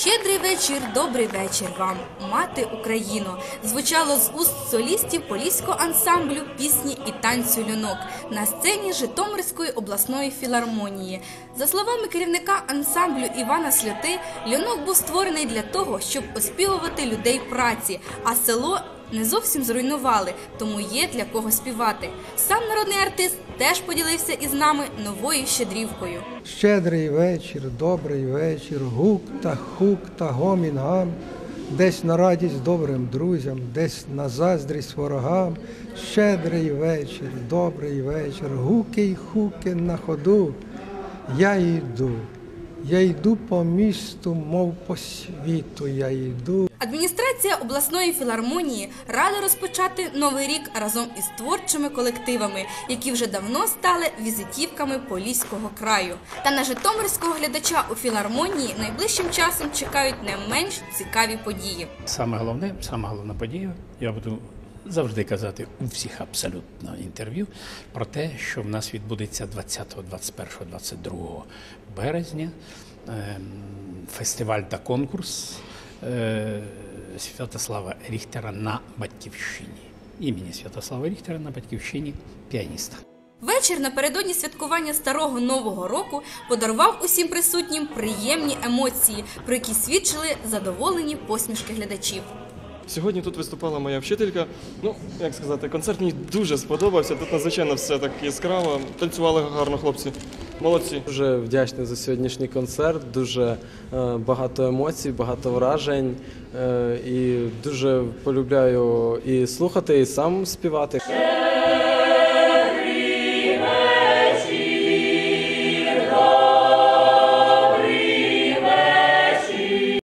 Щедрий вечір, добрий вечір вам, мати Україно. Звучало з уст солістів поліського ансамблю пісні і танцю люнок на сцені Житомирської обласної філармонії. За словами керівника ансамблю Івана Сльоти, люнок був створений для того, щоб оспівувати людей праці, а село не зовсім зруйнували, тому є для кого співати. Сам народний артист теж поділився із нами новою щедрівкою. Щедрий вечір, добрий вечір, гук та хук та гомін десь на радість добрим друзям, десь на заздрість ворогам. Щедрий вечір, добрий вечір, гуки й хуки на ходу. Я йду, я йду по місту, мов по світу я йду. Адміністрація обласної філармонії рада розпочати новий рік разом із творчими колективами, які вже давно стали візитівками Поліського краю. Та на житомирського глядача у філармонії найближчим часом чекають не менш цікаві події. Саме головне, саме головна подія, я буду завжди казати у всіх абсолютно інтерв'ю про те, що в нас відбудеться 20, 21, 22 березня. ем, Фестиваль та конкурс Святослава Ріхтера на Батьківщині. Імені Святослава Ріхтера на Батьківщині піаніста. Вечір напередодні святкування старого нового року подарував усім присутнім приємні емоції, про які свідчили задоволені посмішки глядачів. Сьогодні тут виступала моя вчителька. Ну, як сказати, концерт мені дуже сподобався. Тут надзвичайно все так яскраво. Танцювали гарно хлопці. Молодці. Дуже вдячний за сьогоднішній концерт. Дуже е, багато емоцій, багато вражень. Е, і дуже полюбляю і слухати, і сам співати.